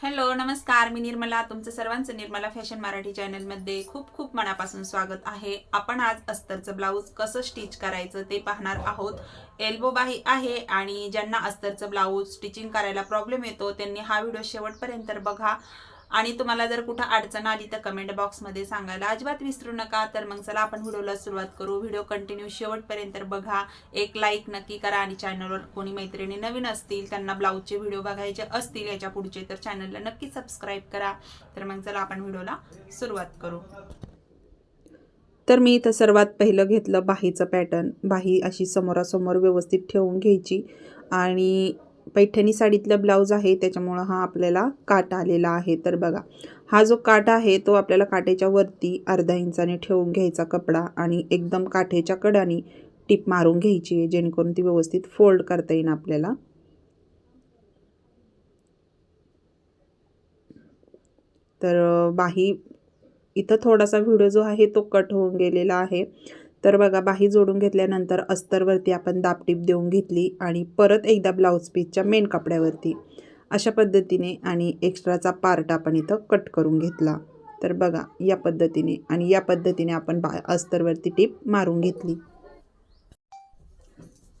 Hello नमस्कार. मी निर्मला. तुमचं सर्वांचं निर्मला फॅशन मराठी चॅनलमध्ये खूप खूप मनापासून स्वागत आहे. आपण आज अस्तरचं ब्लाऊज कसं स्टिच करायचं ते पाहणार आहोत. एल्बो बाही आहे आणि ज्यांना अस्तरचं ब्लाऊज स्टिचिंग करायला प्रॉब्लेम येतो त्यांनी हा व्हिडिओ शेवटपर्यंत बघा. आणि तुम्हाला जर कुठं अडचण आली तर कमेंट बॉक्समध्ये सांगायला अजिबात विसरू नका. तर मग चला आपण व्हिडिओला सुरुवात करू. व्हिडिओ कंटिन्यू शेवटपर्यंत बघा. एक लाईक नक्की करा आणि चॅनलवर कोणी मैत्रिणी नवीन असतील त्यांना ब्लाऊजचे व्हिडिओ बघायचे असतील याच्या पुढचे तर चॅनलला नक्की सबस्क्राईब करा. तर मग चला आपण व्हिडिओला सुरुवात करू. तर मी इथं सर्वात पहिलं घेतलं बाहीचं पॅटर्न बाही अशी समोरासमोर व्यवस्थित ठेवून घ्यायची. आणि पैठणी साडीतलं ब्लाऊज आहे त्याच्यामुळं हा आपल्याला काटा आलेला आहे. तर बघा हा जो काटा आहे तो आपल्याला काटेच्या वरती अर्धा इंचाने ठेवून घ्यायचा कपडा आणि एकदम काठेच्या कडाने टीप मारून घ्यायची आहे जेणेकरून ती व्यवस्थित फोल्ड करता येईल आपल्याला. तर बाही इथं थोडासा व्हिडिओ जो आहे तो कट होऊन गेलेला आहे. तर बघा बाही जोडून घेतल्यानंतर अस्तरवरती आपण दापटीप देऊन घेतली आणि परत एकदा ब्लाऊज पीसच्या मेन कपड्यावरती. अशा पद्धतीने आणि एक्स्ट्राचा पार्ट आपण इथं कट करून घेतला. तर बघा या पद्धतीने आणि या पद्धतीने आपण बा अस्तरवरती टीप मारून घेतली.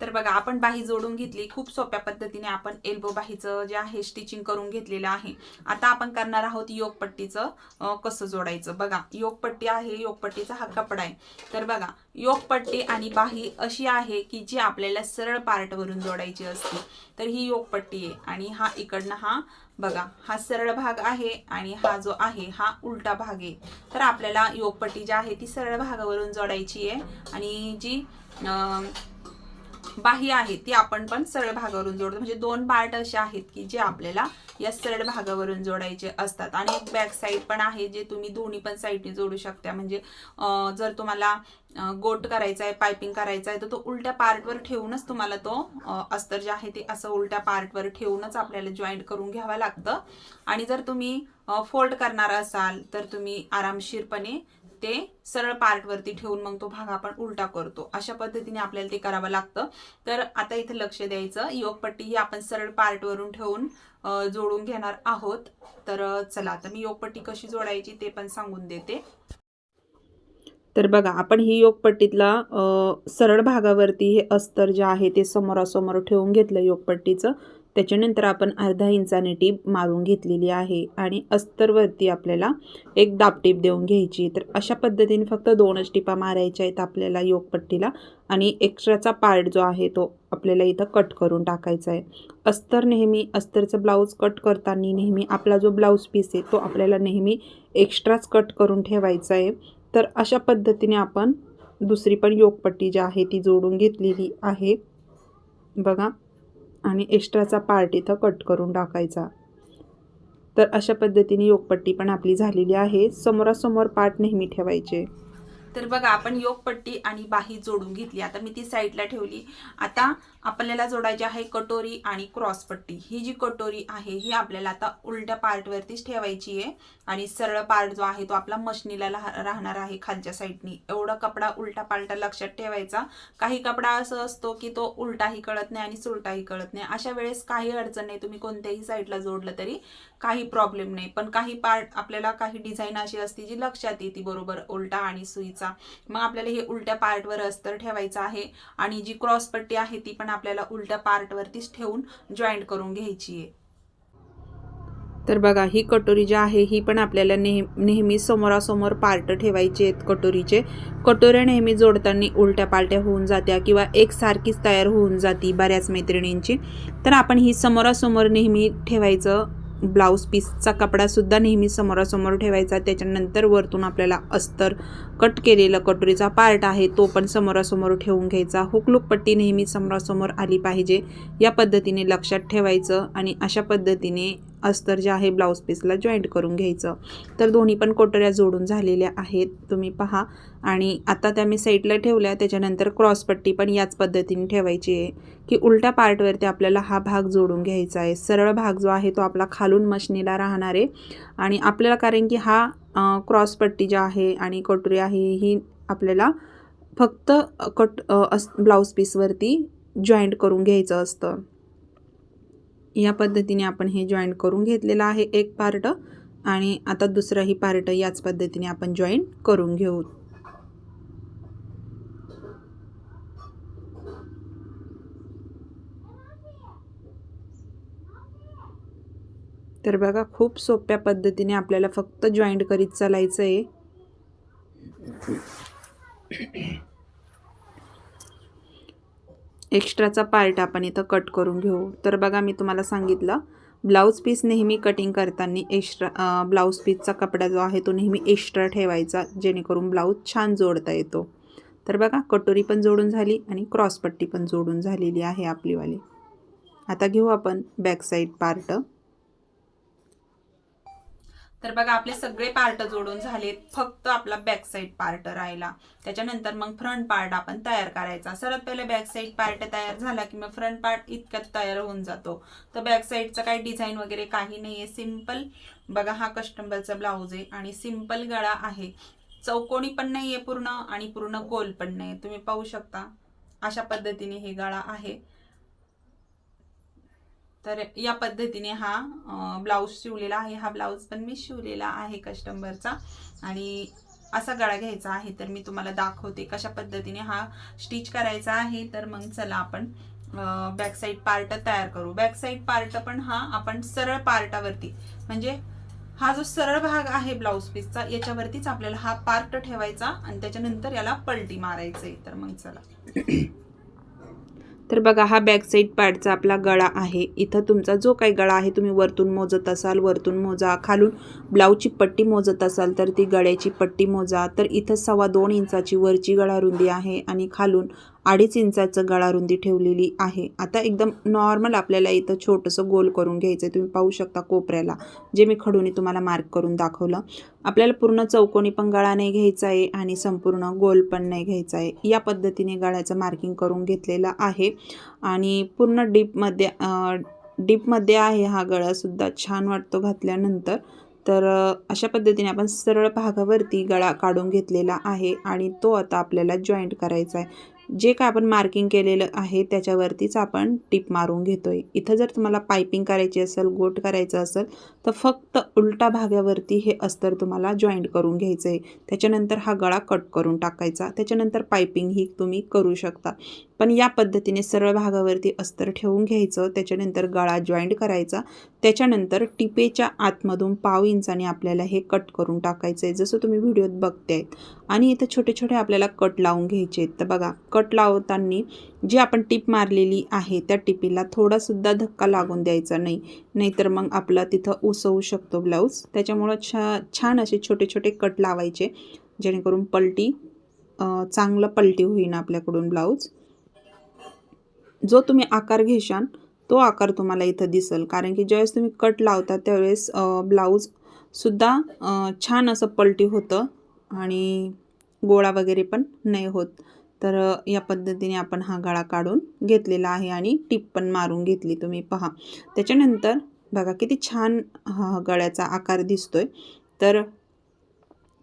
तर बघा आपण बाही जोडून घेतली. खूप सोप्या पद्धतीने आपण एल्बो बाहीचं जे आहे स्टिचिंग करून घेतलेलं आहे. आता आपण करणार आहोत योगपट्टीचं कसं जोडायचं? बघा योगपट्टी आहे योगपट्टीचा हा कपडा आहे. तर बघा योगपट्टी आणि बाही अशी आहे की जी आपल्याला सरळ पार्टवरून जोडायची असते. तर ही योगपट्टी आहे आणि हा इकडनं हा बघा हा सरळ भाग आहे आणि हा जो आहे हा उलटा भाग आहे. तर आपल्याला योगपट्टी जी आहे ती सरळ भागावरून जोडायची आहे. आणि जी बाही आहे ती आपण पण सरळ भागावरून जोडतो. म्हणजे दोन पार्ट असे आहेत की जे आपल्याला या सरळ भागावरून जोडायचे असतात. आणि एक बॅक साईड पण आहे जे तुम्ही दोन्ही पण साईडने जोडू शकता. म्हणजे जर तुम्हाला गोट करायचा आहे पायपिंग करायचा आहे तर तो उलट्या पार्टवर ठेवूनच तुम्हाला तो अस्तर जे आहे ते असं उलट्या पार्टवर ठेवूनच आपल्याला जॉईंट करून घ्यावं लागतं. आणि जर तुम्ही फोल्ड करणार असाल तर तुम्ही आरामशीरपणे ते सरळ पार्टवरती ठेवून मग तो भाग आपण उलटा करतो. अशा पद्धतीने आपल्याला ते करावं लागतं. तर आता इथे लक्ष द्यायचं. योगपट्टी ही आपण सरळ पार्टवरून ठेवून जोडून घेणार आहोत. तर चला आता मी योगपट्टी कशी जोडायची ते पण सांगून देते. तर बघा आपण ही योगपट्टीतला सरळ भागावरती हे अस्तर जे आहे ते समोरासमोर ठेवून घेतलं योगपट्टीचं. त्याच्यानंतर आपण अर्धा इंचाने टीप मारून घेतलेली आहे आणि अस्तरवरती आपल्याला एक दाबटीप देऊन घ्यायची. तर अशा पद्धतीने फक्त दोनच टिपा मारायच्या आहेत आपल्याला योगपट्टीला आणि एक्स्ट्राचा पार्ट जो आहे तो आपल्याला इथं कट करून टाकायचा आहे. अस्तर नेहमी अस्तरचं ब्लाऊज कट करताना नेहमी आपला जो ब्लाऊज पीस आहे तो आपल्याला नेहमी एक्स्ट्राच कट करून ठेवायचा आहे. तर अशा पद्धतीने आपण दुसरी पण योगपट्टी जी आहे ती जोडून घेतलेली आहे. बघा. आणि एक्स्ट्राचा पार्ट इथं कट करून टाकायचा. तर अशा पद्धतीने योगपट्टी पण आपली झालेली आहे. समोरासमोर पार्ट नेहमी ठेवायचे. तर बघा आपण योगपट्टी आणि बाही जोडून घेतली. आता मी ती साईडला ठेवली. आता आपल्याला जोडायची आहे कटोरी आणि क्रॉसपट्टी ही जी कटोरी आहे ही आपल्याला आता उलट्या पार्टवरतीच ठेवायची आहे आणि सरळ पार्ट जो आहे तो आपला मशनीला राहणार आहे खालच्या साईडनी एवढा कपडा उलटा पालटा लक्षात ठेवायचा. काही कपडा असं असतो की तो उलटाही कळत नाही आणि सुलटाही कळत नाही. अशा वेळेस काही अडचण नाही. तुम्ही कोणत्याही साईडला जोडलं तरी काही प्रॉब्लेम नाही. पण काही पार्ट आपल्याला काही डिझाईन अशी असते जी लक्षात येते बरोबर उलटा आणि सुईचा. मग आपल्याला हे उलट्या पार्टवर अस्तर ठेवायचं आहे आणि जी क्रॉस पट्टी आहे ती पण आपल्याला उलट्या पार्टवरतीच ठेवून जॉईंट करून घ्यायची आहे. तर बघा ही कटोरी जी आहे ही पण आपल्याला नेह नेहमी समोरासमोर पार्ट ठेवायचे आहेत कटोरीचे. कटोऱ्या नेहमी जोडताना उलट्या पालट्या होऊन जात्या किंवा एकसारखीच तयार होऊन जाती बऱ्याच मैत्रिणींची. तर आपण ही समोरासमोर नेहमी ठेवायचं ब्लाऊज पीसचा कपडासुद्धा नेहमी समोरासमोर ठेवायचा. त्याच्यानंतर वरतून आपल्याला अस्तर कट केलेला कटोरीचा पार्ट आहे तो पण समोरासमोर ठेवून घ्यायचा. हुकलूक पट्टी नेहमी समोरासमोर आली पाहिजे. या पद्धतीने लक्षात ठेवायचं आणि अशा पद्धतीने अस्तर जे आहे ब्लाऊज पीसला जॉईंट करून घ्यायचं. तर दोन्ही पण कोटऱ्या जोडून झालेल्या आहेत तुम्ही पहा. आणि आता त्या मी साईडला ठेवल्या त्याच्यानंतर क्रॉसपट्टी पण याच पद्धतीने ठेवायची आहे. की उलट्या पार्टवरती आपल्याला हा भाग जोडून घ्यायचा आहे. सरळ भाग जो आहे तो आपला खालून मशनीला राहणार आहे. आणि आपल्याला कारण की हा क्रॉसपट्टी जी आहे आणि कटोरी आहे ही आपल्याला फक्त कट अस ब्लाऊज पीसवरती जॉईंट करून घ्यायचं असतं. या पद्धतीने आपण हे जॉईंट करून घेतलेलं आहे एक पार्ट आणि आता दुसराही पार्ट याच पद्धतीने आपण जॉईंट करून घेऊ. तर बघा खूप सोप्या पद्धतीने आपल्याला फक्त जॉईंट करीत चालायचं आहे एक्स्ट्राचा पार्ट आपण इथं कट करून घेऊ. तर बघा मी तुम्हाला सांगितलं ब्लाऊज पीस नेहमी कटिंग करताना एक्स्ट्रा ब्लाऊज पीसचा कपडा जो आहे तो नेहमी एक्स्ट्रा ठेवायचा जेणेकरून ब्लाऊज छान जोडता येतो. तर बघा कटोरी पण जोडून झाली आणि क्रॉसपट्टी पण जोडून झालेली आहे आपलीवाली. आता घेऊ आपण बॅक साईड पार्ट तर बघा आपले सगळे पार्ट जोडून झालेत. फक्त आपला बॅक साईड पार्ट राहिला. त्याच्यानंतर मग फ्रंट पार्ट आपण तयार करायचा. सर्वात पहिले बॅक साईड पार्ट तयार झाला की मग फ्रंट पार्ट इतक्यात तयार होऊन जातो. तर बॅक साईडचं काही डिझाईन वगैरे काही नाहीये. सिंपल बघा हा कस्टमरचा ब्लाऊज आहे आणि सिंपल गळा आहे. चौकोनी पण नाहीये पूर्ण आणि पूर्ण गोल पण नाही तुम्ही पाहू शकता. अशा पद्धतीने हे गळा आहे. तर या पद्धतीने हा ब्लाऊज शिवलेला आहे. हा ब्लाऊज पण मी शिवलेला आहे कस्टमरचा आणि असा गळा घ्यायचा आहे तर मी तुम्हाला दाखवते कशा पद्धतीने हा स्टिच करायचा आहे. तर मग चला आपण बॅक साईड पार्ट तयार करू. बॅक साईड पार्ट पण हा आपण सरळ पार्टावरती म्हणजे हा जो सरळ भाग आहे ब्लाऊज पीसचा याच्यावरतीच आपल्याला हा पार्ट ठेवायचा आणि त्याच्यानंतर याला पलटी मारायचं आहे तर मग चला. तर बघा हा बॅक साईड पार्टचा आपला गळा आहे. इथं तुमचा जो काही गळा आहे तुम्ही वरतून मोजत असाल वरतून मोजा. खालून ब्लाऊजची पट्टी मोजत असाल तर ती गळ्याची पट्टी मोजा. तर इथं सव्वा दोन इंचाची वरची गळा रुंदी आहे आणि खालून अडीच इंचाचं गळा रुंदी ठेवलेली आहे. आता एकदम नॉर्मल आपल्याला इथं छोटंसं गोल करून घ्यायचं आहे तुम्ही पाहू शकता कोपऱ्याला जे मी खडूनी तुम्हाला मार्क करून दाखवलं. आपल्याला पूर्ण चौकोनी पण गळा नाही घ्यायचा आहे आणि संपूर्ण गोल पण नाही घ्यायचा आहे या पद्धतीने गळ्याचं मार्किंग करून घेतलेलं आहे. आणि पूर्ण डीपमध्ये डीपमध्ये आहे हा गळासुद्धा छान वाटतो घातल्यानंतर. तर अशा पद्धतीने आपण सरळ भागावरती गळा काढून घेतलेला आहे आणि तो आता आपल्याला जॉईंट करायचा आहे जे काय आपण मार्किंग केलेलं आहे त्याच्यावरतीच आपण टिप मारून घेतो आहे इथं जर तुम्हाला पायपिंग करायची असेल गोट करायचं असेल तर फक्त उलटा भागावरती हे अस्तर तुम्हाला जॉईंट करून घ्यायचं आहे त्याच्यानंतर हा गळा कट करून टाकायचा. त्याच्यानंतर पायपिंग ही तुम्ही करू शकता. पण या पद्धतीने सरळ भागावरती अस्तर ठेवून घ्यायचं त्याच्यानंतर गळा जॉईंट करायचा त्याच्यानंतर टिपेच्या आतमधून पाव इंचाने आपल्याला हे कट करून टाकायचं आहे जसं तुम्ही व्हिडिओत बघते आहेत आणि इथं छोटे छोटे आपल्याला कट लावून घ्यायचे आहेत. तर बघा कट लावताना जी आपण टिप मारलेली आहे त्या टिपीला थोडासुद्धा धक्का लागून द्यायचा नाही. नाहीतर मग आपला तिथं उसवू शकतो ब्लाऊज त्याच्यामुळं छा छान असे छोटे छोटे कट लावायचे जेणेकरून पलटी चांगलं पलटी होईन आपल्याकडून ब्लाऊज जो तुम्ही आकार घेशान तो आकार तुम्हाला इथं दिसेल. कारण की ज्यावेळेस तुम्ही कट लावता त्यावेळेस ब्लाऊजसुद्धा छान असं पलटी होतं आणि गोळा वगैरे पण नाही होत. तर या पद्धतीने आपण हा गळा काढून घेतलेला आहे आणि टिप पण मारून घेतली तुम्ही. पहा. त्याच्यानंतर बघा किती छान हा गळ्याचा आकार दिसतोय. तर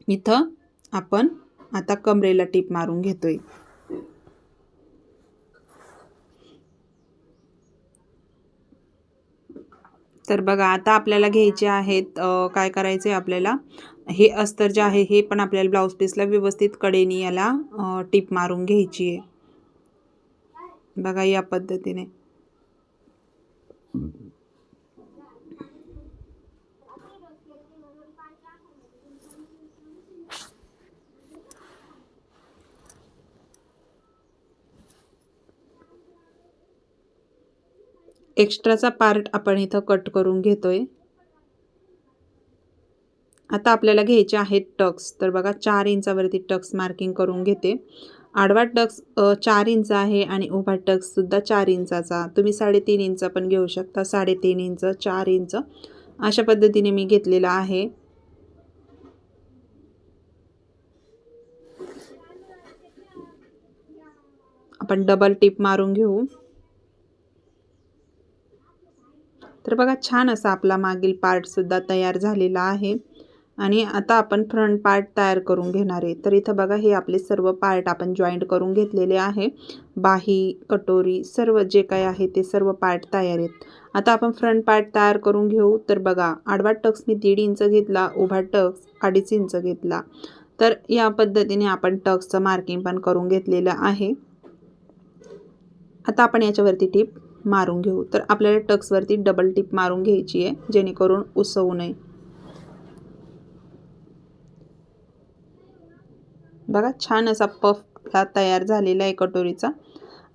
इथं आपण आता कमरेला टिप मारून घेतोय. तर बघा आता आपल्याला घ्यायचे आहेत काय करायचे आपल्याला? हे अस्तर जे आहे हे पण आपल्याला ब्लाऊज पीसला व्यवस्थित कडेने याला टिप मारून घ्यायची आहे. बघा या पद्धतीने. एक्स्ट्राचा पार्ट आपण इथं कट करून घेतोय. आता आपल्याला घ्यायचे आहेत टक्स. तर बघा चार इंचावरती टक्स मार्किंग करून घेते. आडवा टक्स चार इंच आहे आणि उभा टक्ससुद्धा चार इंचाचा. तुम्ही साडेतीन इंच पण घेऊ शकता. साडेतीन इंच चार इंच. अशा पद्धतीने मी घेतलेला आहे. आपण डबल टिप मारून घेऊ. तर बघा छान असा आपला मागील पार्टसुद्धा तयार झालेला आहे. आणि आता आपण फ्रंट पार्ट तयार करून घेणार आहे. तर इथं बघा हे आपले सर्व पार्ट आपण जॉईंट करून घेतलेले आहे. बाही कटोरी सर्व जे काही आहे ते सर्व पार्ट तयार आहेत. आता आपण फ्रंट पार्ट तयार करून घेऊ. तर बघा आडवा टक्स मी दीड इंच घेतला उभा टक्स अडीच इंच घेतला. तर या पद्धतीने आपण टक्सचं मार्किंग पण करून घेतलेलं आहे. आता आपण याच्यावरती टिप मारून घेऊ. तर आपल्याला टक्सवरती डबल टिप मारून घ्यायची आहे जेणेकरून उसवू नये. बघा छान असा पफ हा तयार झालेला आहे कटोरीचा.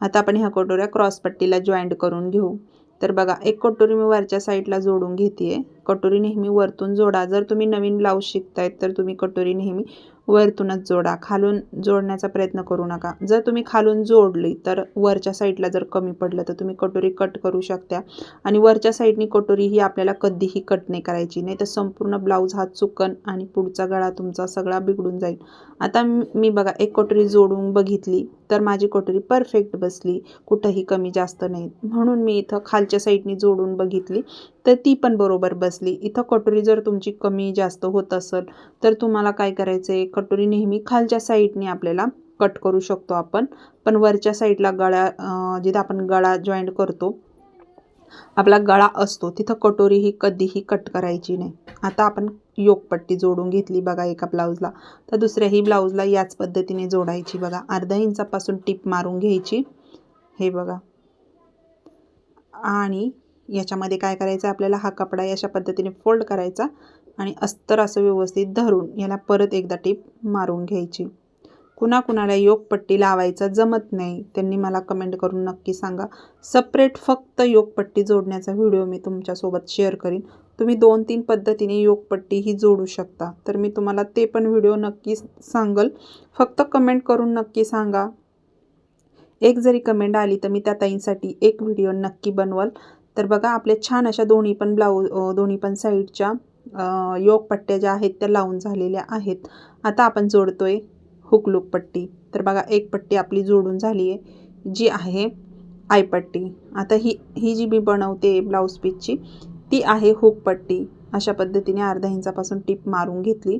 आता आपण ह्या कटोऱ्या क्रॉसपट्टीला जॉईंट करून घेऊ. तर बघा एक कटोरी मी वरच्या साईडला जोडून घेते कटोरी नेहमी वरतून जोडा. जर तुम्ही नवीन ब्लाऊज शिकतायत तर तुम्ही कटोरी नेहमी वरतूनच जोडा. खालून जोडण्याचा प्रयत्न करू नका. जर तुम्ही खालून जोडली तर वरच्या साईडला जर कमी पडलं तर तुम्ही कटोरी कट करू शकता आणि वरच्या साईडनी कटोरी ही आपल्याला कधीही कट नाही करायची. नाही तर संपूर्ण ब्लाऊज हा चुकन आणि पुढचा गळा तुमचा सगळा बिघडून जाईल. आता मी बघा एक कटोरी जोडून बघितली. तर माझी कटोरी परफेक्ट बसली. कुठंही कमी जास्त नाही. म्हणून मी इथं खालच्या साईडनी जोडून बघितली. तर ती पण बरोबर बसली. इथं कटोरी जर तुमची कमी जास्त होत असेल तर तुम्हाला काय करायचं आहे कटोरी नेहमी खालच्या साईडने आपल्याला कट करू शकतो आपण. पण वरच्या साईडला गळ्या जिथं आपण गळा जॉईंट करतो आपला गळा असतो तिथं कटोरी ही कधीही कट करायची नाही. आता आपण योगपट्टी जोडून घेतली बघा एका ब्लाऊजला. तर दुसऱ्याही ब्लाऊजला याच पद्धतीने जोडायची बघा. अर्धा इंचापासून टीप मारून घ्यायची. हे बघा. आणि याच्यामध्ये काय करायचं? आपल्याला हा कपडा अशा पद्धतीने फोल्ड करायचा आणि अस्तर असं व्यवस्थित धरून याला परत एकदा टीप मारून घ्यायची. कुणाकुणाला योगपट्टी लावायचा जमत नाही त्यांनी मला कमेंट करून नक्की सांगा. सपरेट फक्त योगपट्टी जोडण्याचा व्हिडिओ मी तुमच्यासोबत शेअर करीन. तुम्ही दोन तीन पद्धतीने योगपट्टी ही जोडू शकता. तर मी तुम्हाला ते पण व्हिडिओ नक्की सांगल. फक्त कमेंट करून नक्की सांगा. एक जरी कमेंट आली तर मी त्या ताईंसाठी एक व्हिडिओ नक्की बनवल. तर बघा आपल्या छान अशा दोन्ही पण ब्लाऊज दोन्ही पण साईडच्या योगपट्ट्या ज्या आहेत त्या लावून झालेल्या आहेत. आता आपण जोडतोय. हुक लूप पट्टी. तर बघा एक पट्टी आपली जोडून झाली आहे जी आहे आयपट्टी आता ही ही जी मी बनवते ब्लाऊज पीसची ती आहे हुक पट्टी. अशा पद्धतीने अर्धा इंचापासून टीप मारून घेतली.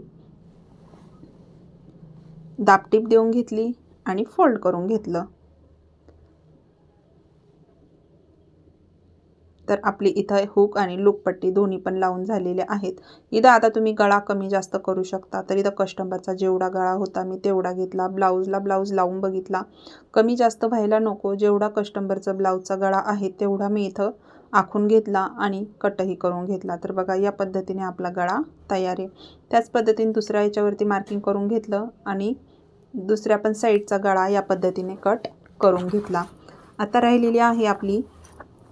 दाबटीप देऊन घेतली आणि फोल्ड करून घेतलं. तर आपली इथं हुक आणि लूकपट्टी दोन्ही पण लावून झालेल्या आहेत. इथं आता तुम्ही गळा कमी जास्त करू शकता. तर इथं कस्टमरचा जेवढा गळा होता मी तेवढा घेतला. ब्लाऊजला ब्लाऊज लावून बघितला. कमी जास्त व्हायला नको. जेवढा कस्टमरचा ब्लाऊजचा गळा आहे तेवढा मी इथं आखून घेतला आणि कटही करून घेतला. तर बघा या पद्धतीने आपला गळा तयार आहे. त्याच पद्धतीने दुसऱ्या याच्यावरती मार्किंग करून घेतलं आणि दुसऱ्या पण साईडचा गळा या पद्धतीने कट करून घेतला. आता राहिलेली आहे आपली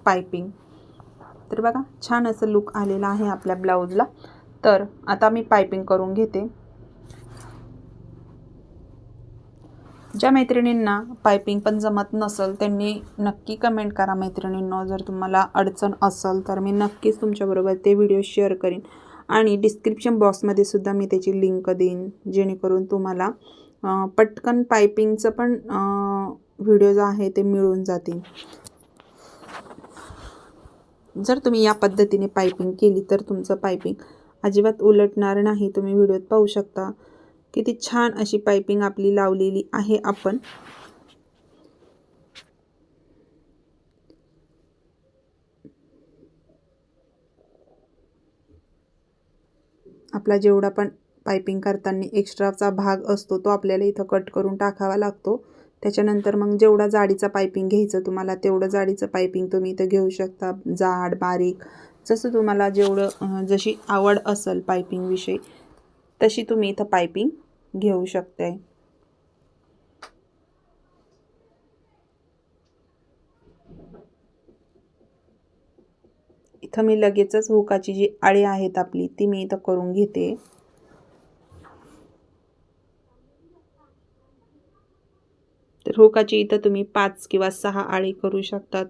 पायपिंग तर बघा छान असं लुक आलेलं आहे आपल्या ब्लाऊजला तर आता मी पायपिंग करून घेते. ज्या मैत्रिणींना पायपिंग पण जमत नसेल त्यांनी नक्की कमेंट करा मैत्रिणींनो. जर तुम्हाला अडचण असेल तर मी नक्कीच तुमच्याबरोबर ते व्हिडिओ शेअर करीन. आणि डिस्क्रिप्शन बॉक्समध्ये सुद्धा मी त्याची लिंक देईन जेणेकरून तुम्हाला पटकन पायपिंगचं पण व्हिडिओ जो आहे ते मिळून जातील. जर तुम्ही या पद्धतीने पायपिंग केली तर तुमचं पायपिंग अजिबात उलटणार नाही. तुम्ही व्हिडिओत पाहू शकता किती छान अशी पायपिंग आपली लावलेली आहे आपण. आपला जेवढा पण पायपिंग करताना एक्स्ट्राचा भाग असतो तो आपल्याला इथं कट करून टाकावा लागतो. त्याच्यानंतर मग जेवढा जाडीचा पायपिंग घ्यायचं तुम्हाला तेवढं जाडीचं पायपिंग तुम्ही इथं घेऊ शकता. जाड बारीक जसं तुम्हाला जेवढं जशी आवड असेल पायपिंगविषयी तशी तुम्ही इथं पायपिंग घेऊ शकताय. इथं मी लगेचच हुकाची जी आळी आहेत आपली ती मी इथं करून घेते. रोकाची इथं तुम्ही पाच किंवा सहा आळी करू शकतात.